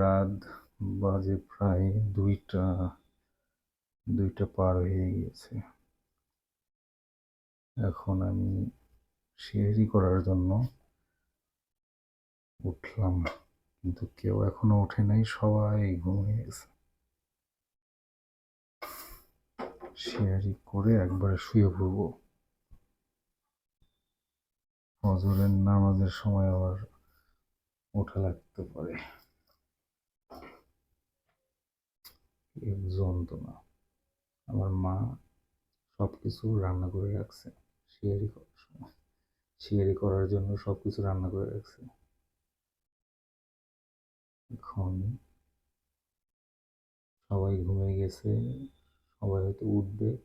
রাত বাজে প্রায় দুইটা দুইটা পার হয়ে গিয়েছে। এখন আমি শেয়ারি করার জন্য উঠলাম, কিন্তু কেউ এখনও ওঠে নাই, সবাই ঘুমিয়ে গেছে। শেয়ারি করে একবারে শুয়ে পড়ব। ফজরের নামাজের সময় আবার ওঠা লাগতে পারে। এর যন্ত্রণা। আমার মা সব কিছু রান্না করে রাখছে। শিয়ারি করার সময় শিয়ারি করার জন্য সব কিছু রান্না করে রাখছে। এখন সবাই ঘুমিয়ে গেছে। সবাই হয়তো উঠবে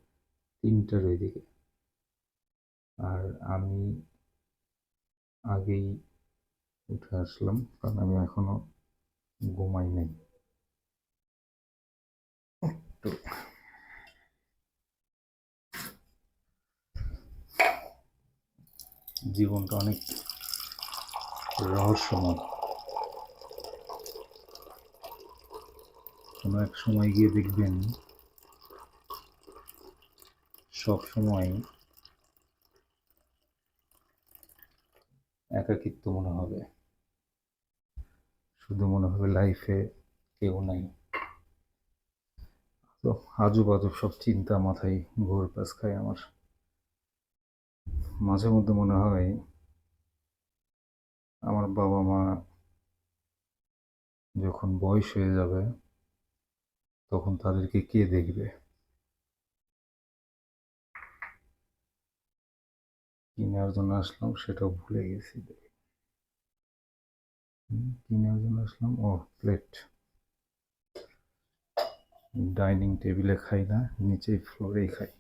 তিনটার ওই দিকে আর আমি আগেই উঠে আসলাম কারণ আমি এখনও ঘুমাই নাই। জীবনটা অনেক রহস্যময়। কোনো এক সময় গিয়ে দেখবেন সব সময় একাকিত্ব মনে হবে। শুধু মনে হবে লাইফে কেউ নাই। তো আজব আজব সব চিন্তা মাথায় ঘোর পাস খায় আমার। মাঝে মধ্যে মনে হয় আমার বাবা মা যখন বয়স হয়ে যাবে, তখন তাদেরকে কে দেখবে? কিনার জন্য আসলাম সেটাও ভুলে গেছি। কিনার জন্য আসলাম? ও প্লেট ডাইনিং টেবিলে খাই না, নিচেই ফ্লোরেই খাই।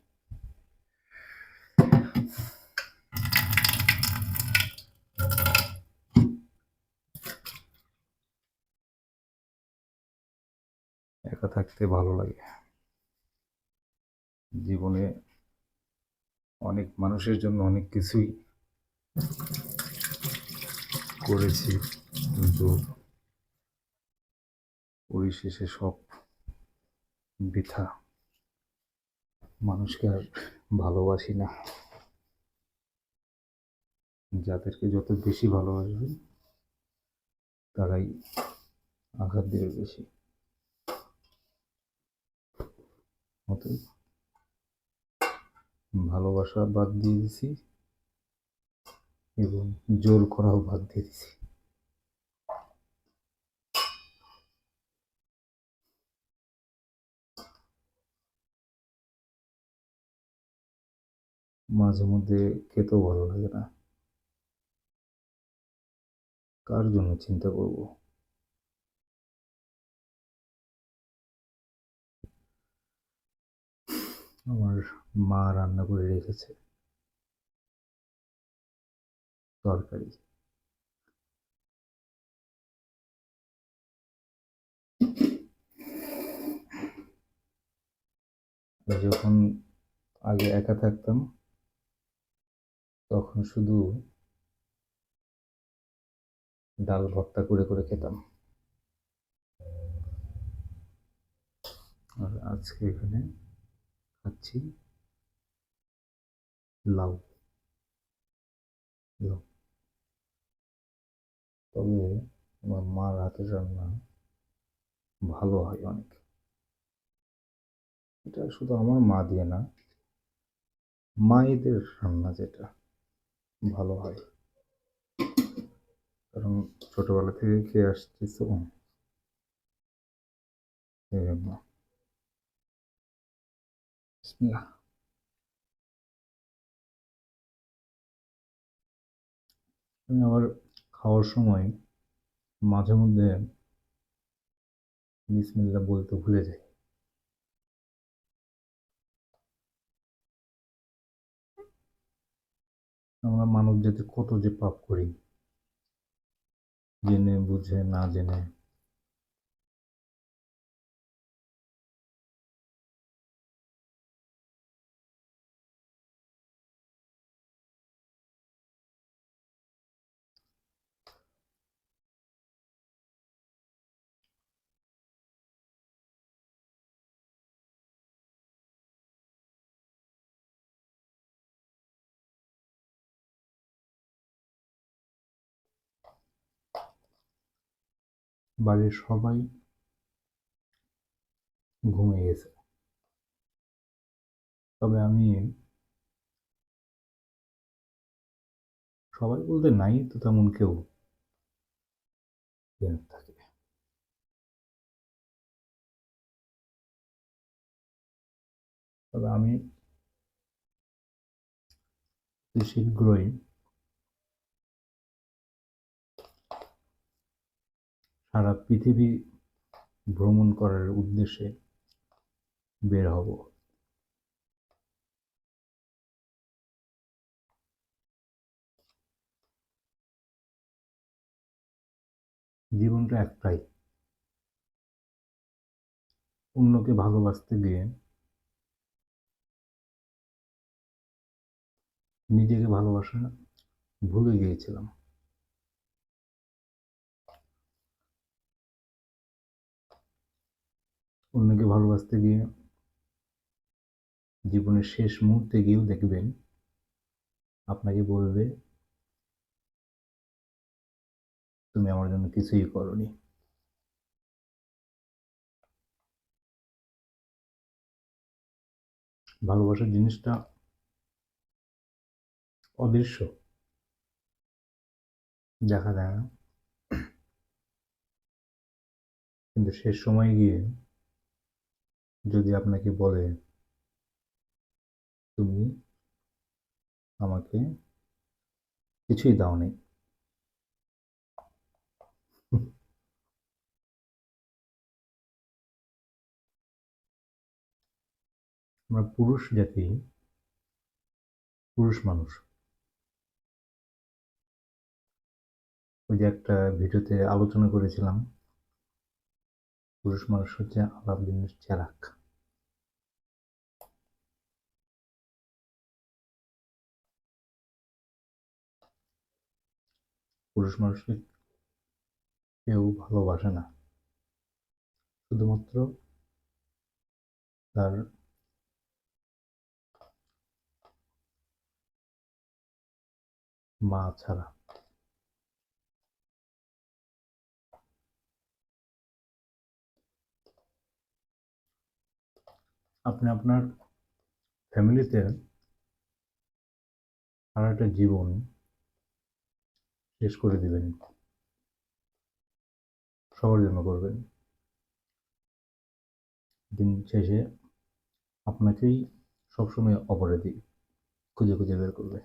একা থাকতে ভালো লাগে। জীবনে অনেক মানুষের জন্য অনেক কিছুই করেছি, কিন্তু পরিশেষে সব বৃথা। মানুষকে আর ভালোবাসি না। যাদেরকে যত বেশি ভালোবাসবে, তারাই আঘাত দেবে বেশি। অতএব ভালোবাসা বাদ দিয়ে দিছি এবং জোর করাও বাদ দিয়ে দিছি। মাঝে মধ্যে খেতেও ভালো লাগে না। কার জন্য চিন্তা করব? আমার মা রান্না করে রেখেছে। তরকারি। যখন আগে একা থাকতাম তখন শুধু ডাল ভর্তা করে করে খেতাম। আর আজকে এখানে খাচ্ছি লাউ। লাউ। তবে আমার মার হাতের রান্না ভালো হয় অনেক। এটা শুধু আমার মা দিয়ে না, মায়েদের রান্না যেটা। ভালো হয়। কারণ ছোটবেলা থেকে খেয়ে আসছি তো এই জন্য আমি আবার খাওয়ার সময় মাঝে মধ্যে বিসমিল্লা বলতে ভুলে যাই। আমরা মানব জাতি কত যে পাপ করি। জেনে বুঝে না জেনে। বাড়ির সবাই ঘুমিয়ে গেছে। তবে আমি সবাই বলতে নাই তো তেমন কেউ থাকে। তবে আমি শীঘ্রই সারা পৃথিবী ভ্রমণ করার উদ্দেশ্যে বের হব। জীবনটা একটাই। অন্যকে ভালোবাসতে গিয়ে নিজেকে ভালোবাসা ভুলে গিয়েছিলাম। অন্যকে ভালোবাসতে গিয়ে জীবনের শেষ মুহূর্তে গিয়েও দেখবেন, আপনাকে বলবে, তুমি আমার জন্য কিছুই করনি। ভালোবাসার জিনিসটা অদৃশ্য। দেখা যায় না। কিন্তু শেষ সময় গিয়ে যদি আপনাকে বলে, তুমি আমাকে কিছুই দাওনি। আমরা পুরুষ জাতি, পুরুষ মানুষ। ওই যে একটা ভিডিওতে আলোচনা করেছিলাম, পুরুষ মানুষ হচ্ছে আলাদিনের চেরাক। পুরুষ মানুষকে কেউ ভালোবাসে না। শুধুমাত্র তার মা ছাড়া। আপনি আপনার ফ্যামিলিতে সারাটা জীবন শেষ করে দিবেন। সবার জন্য করবেন। দিন শেষে আপনাকেই সবসময় অপরাধী খুঁজে খুঁজে বের করবে।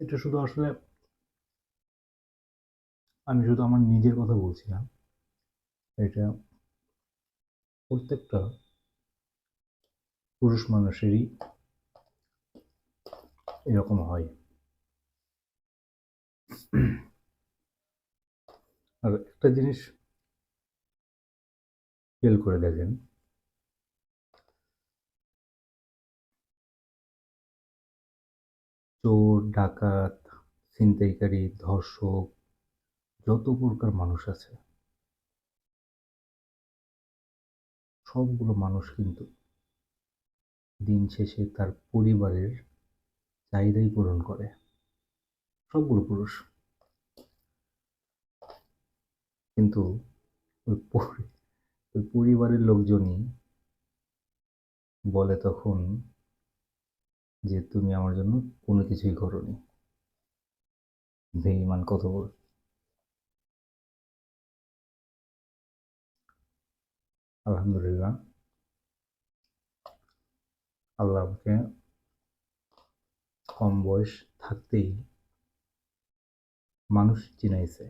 এটা শুধু আসলে আমি শুধু আমার নিজের কথা বলছি না, এটা প্রত্যেকটা পুরুষ মানুষেরই এরকম হয় আর একটা জিনিস ফেল করে দেখেন চোর, ডাকাত ছিনতাইকারী ধর্ষক যত প্রকার মানুষ আছে, সবগুলো মানুষ কিন্তু দিন শেষে তার পরিবারের চাহিদাই পূরণ করে। সবগুলো পুরুষ। কিন্তু ওই ওই পরিবারের লোকজনই বলে তখন যে, তুমি আমার জন্য কোনো কিছুই করনি। বেঈমান কত বল আলহামদুলিল্লাহ। আল্লাহ আমাকে কম বয়স থাকতেই মানুষ চিনাইছে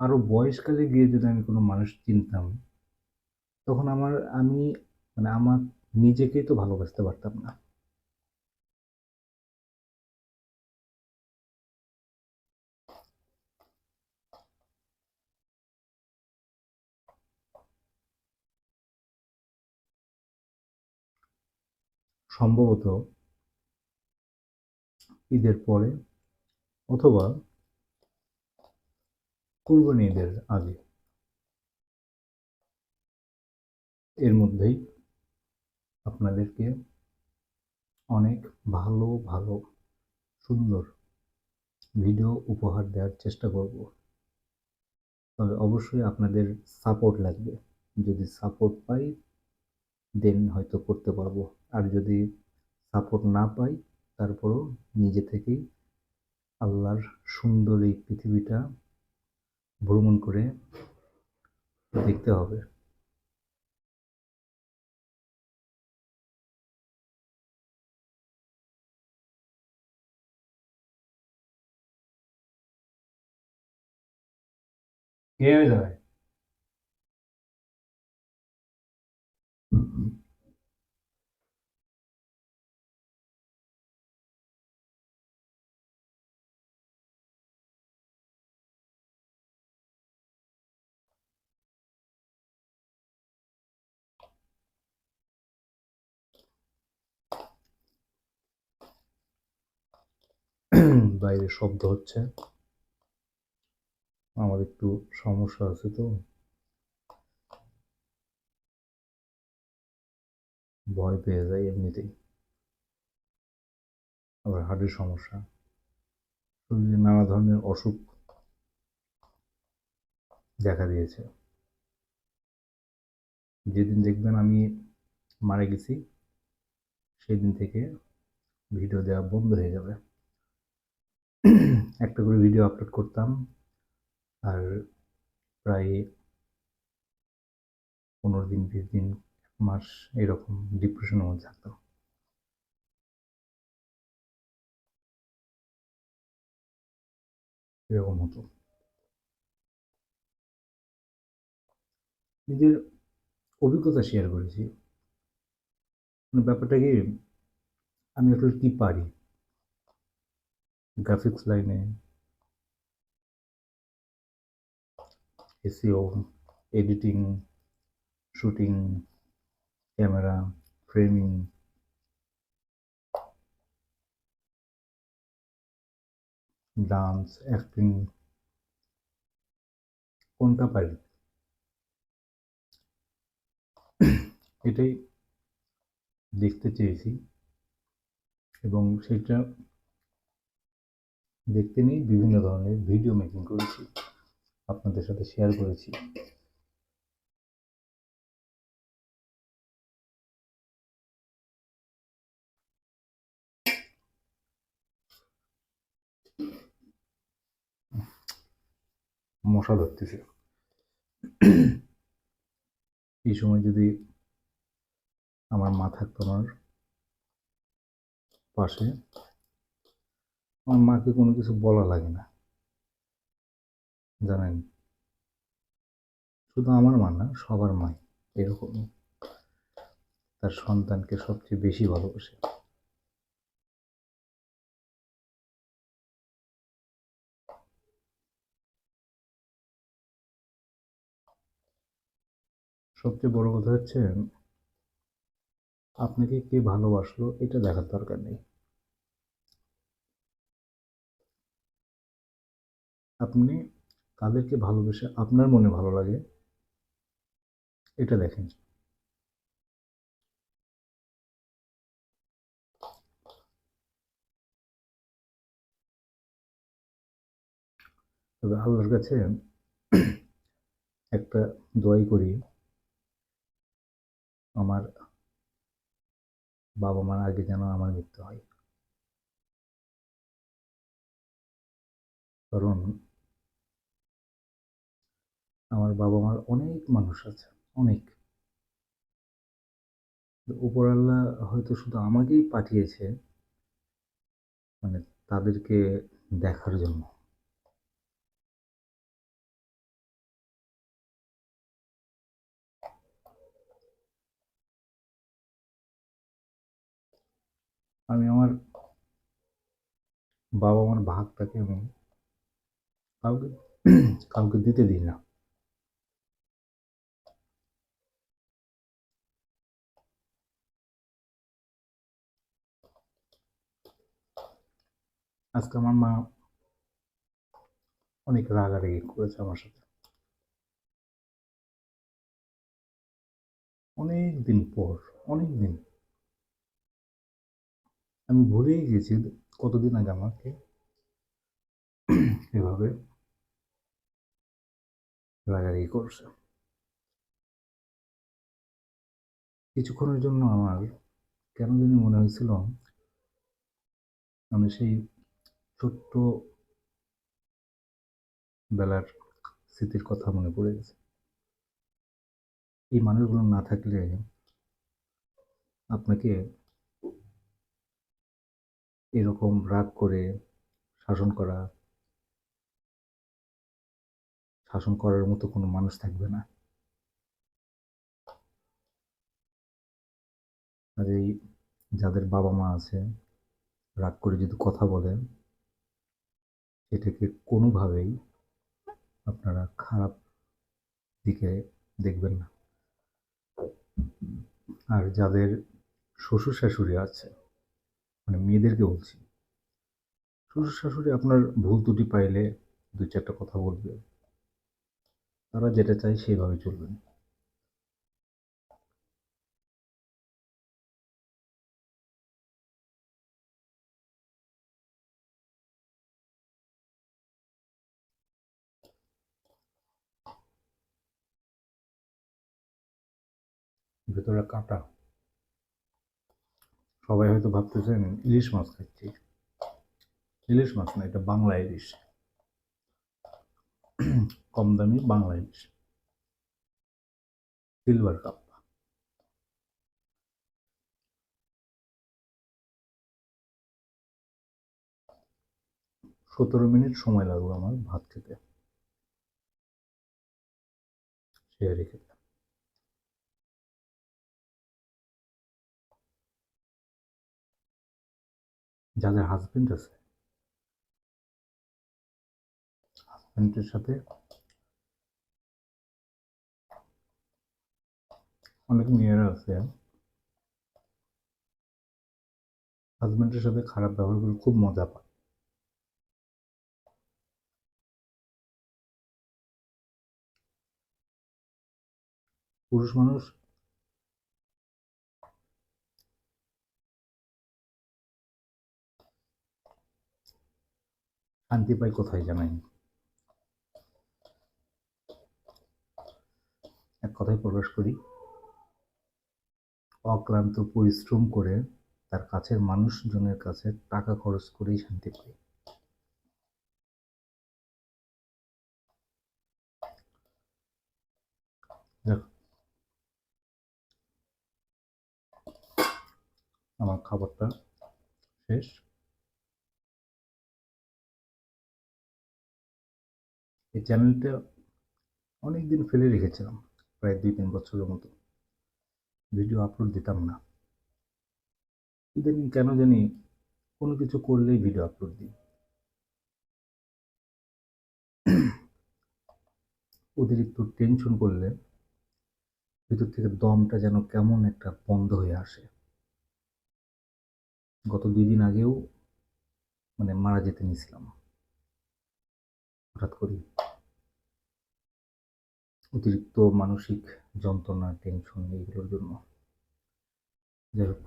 আরও বয়সকালে গিয়ে যদি আমি কোনো মানুষ চিনতাম, তখন আমার, আমি মানে আমার নিজেকেই তো ভালোবাসতে পারতাম না। সম্ভবত ঈদের পরে অথবা কুরবানি ঈদের আগে। এর মধ্যেই আপনাদেরকে অনেক ভালো ভালো, সুন্দর ভিডিও উপহার দেওয়ার চেষ্টা করব। তবে অবশ্যই আপনাদের সাপোর্ট লাগবে। যদি সাপোর্ট পাই দেন হয়তো করতে পারব। আর যদি সাপোর্ট না পাই, তারপরও নিজে থেকেই আল্লাহর সুন্দর এই পৃথিবীটা ভ্রমণ করে দেখতে হবে। কে যাবে বাইরে শব্দ হচ্ছে। আমার একটু সমস্যা আছে তো। ভয় পেয়ে যাই এমনিতেই। আবার হার্টের সমস্যা। শরীরে নানা ধরনের অসুখ দেখা দিয়েছে। যেদিন দেখবেন আমি মারা গেছি, সেদিন থেকে ভিডিও দেওয়া বন্ধ হয়ে যাবে। একটা করে ভিডিও আপলোড করতাম, আর প্রায় পনেরো দিন, বিশ দিন, এক মাস এরকম ডিপ্রেশনের মধ্যে থাকতাম। এরকম হতো। নিজের অভিজ্ঞতা শেয়ার করেছি। মানে ব্যাপারটা কি, আমি আসলে কী পারি? গ্রাফিক্স লাইনে SEO editing shooting camera framing dance acting কোনটা পারি? এটাই দেখতে চেয়েছি। এবং সেটা দেখতে নিয়ে বিভিন্ন ধরনের ভিডিও মেকিং করেছি, আপনাদের সাথে শেয়ার করেছি। মশা ধরতেছে। এই সময় যদি আমার মা থাকতো আমার পাশে আমার মাকে কোনো কিছু বলা লাগে না। জানেন? শুধু আমার মা না, সবার মাই এরকম তার সন্তানকে সবচেয়ে বেশি ভালোবাসে। সবচেয়ে বড় কথা হচ্ছে, আপনাকে কে ভালোবাসলো এটা দেখার দরকার নেই। আপনি তাদেরকে ভালোবেসে আপনার মনে ভালো লাগে, এটা দেখেন। তবে আল্লাহর কাছে একটা দোয়াই করি, আমার বাবা মার আগে যেন আমার মৃত্যু হয়। কারণ আমার বাবা মার অনেক মানুষ আছে, অনেক। উপরাল্লাহ হয়তো শুধু আমাকেই পাঠিয়েছে মানে তাদেরকে দেখার জন্য। আমি আমার বাবা মার ভাগটাকে আমি কাউকে কাউকে দিতে দিই না। আজকে আমার মা অনেক রাগারাগি করেছে আমার সাথে। অনেক দিন পর অনেক দিন আমি ভুলেই গেছি, কতদিন আগে আমাকে এভাবে রাগারাগি করছে। কিছুক্ষণের জন্য আমার কেন জানি মনে হয়েছিল আমি সেই ছোট্ট বেলার স্মৃতির কথা মনে পড়ে গেছে। এই মানুষগুলো না থাকলে আপনাকে এরকম রাগ করে শাসন করা, শাসন করার মতো কোনো মানুষ থাকবে না। এই যাদের বাবা মা আছে, রাগ করে যদি কথা বলেন সেটাকে কোনোভাবেই আপনারা খারাপ দিকে দেখবেন না। আর যাদের শ্বশুর শাশুড়ি আছে মানে মেয়েদেরকে বলছি শ্বশুর শাশুড়ি আপনার ভুল ত্রুটি পাইলে দু চারটা কথা বলবে। তারা যেটা চায় সেইভাবে চলবেন ভেতরে কাঁটা। সবাই হয়তো ভাবতেছেন ইলিশ মাছ খাচ্ছি। ইলিশ মাছ না, এটা বাংলা ইলিশ। কম দামি বাংলা ইলিশ। Silver cup. সতেরো মিনিট সময় লাগল আমার ভাত খেতে। শেয়ারে খেতে। যাদের হাজবেন্ড আছে হাজবেন্ডের সাথে অনেক মেয়েরা আছে। হাজবেন্ডের সাথে খারাপ ব্যবহার করে খুব মজা পায়। পুরুষ মানুষ শান্তি পাই কোথায় জানাই এক কথায় প্রকাশ করি, অক্লান্ত পরিশ্রম করে তার কাছের মানুষজনের কাছে টাকা খরচ করেই শান্তি পাই। আমার খাবারটা শেষ। এই চ্যানেলটা অনেক দিন ফেলে রেখেছিলাম, প্রায় দুই তিন বছরের মতো। ভিডিও আপলোড দিতাম না। ইদানিং কেন জানি কোনো কিছু করলেই ভিডিও আপলোড দিই। অতিরিক্ত টেনশন করলে ভিতর থেকে দমটা যেন কেমন একটা বন্ধ হয়ে আসে। গত দুই দিন আগেও মানে মারা যেতে নিয়েছিলাম। হঠাৎ করি অতিরিক্ত মানসিক যন্ত্রণা টেনশন এইগুলোর জন্য। যাই হোক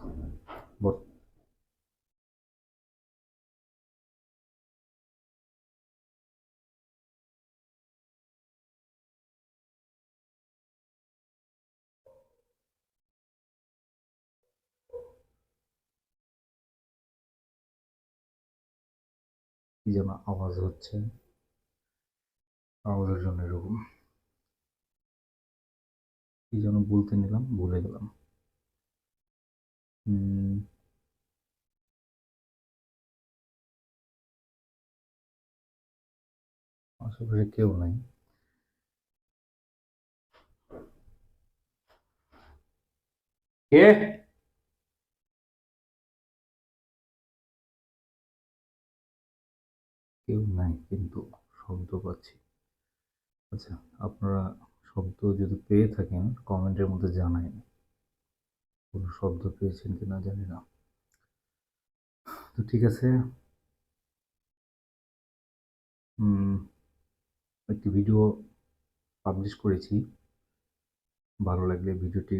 কি যেন আওয়াজ হচ্ছে। আওয়াজের জন্য এরকম। কি যেন বলতে নিলাম, ভুলে গেলাম। আশেপাশে কেউ নাই। কে? কেউ নাই, কিন্তু শব্দ পাচ্ছি। আচ্ছা আপনারা শব্দ যদি পেয়ে থাকেন, কমেন্টের মধ্যে জানাই কোনো শব্দ পেয়েছেন কি না জানি না। তো ঠিক আছে। একটি ভিডিও পাবলিশ করেছি। ভালো লাগলে ভিডিওটি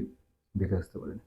দেখে আসতে পারেন।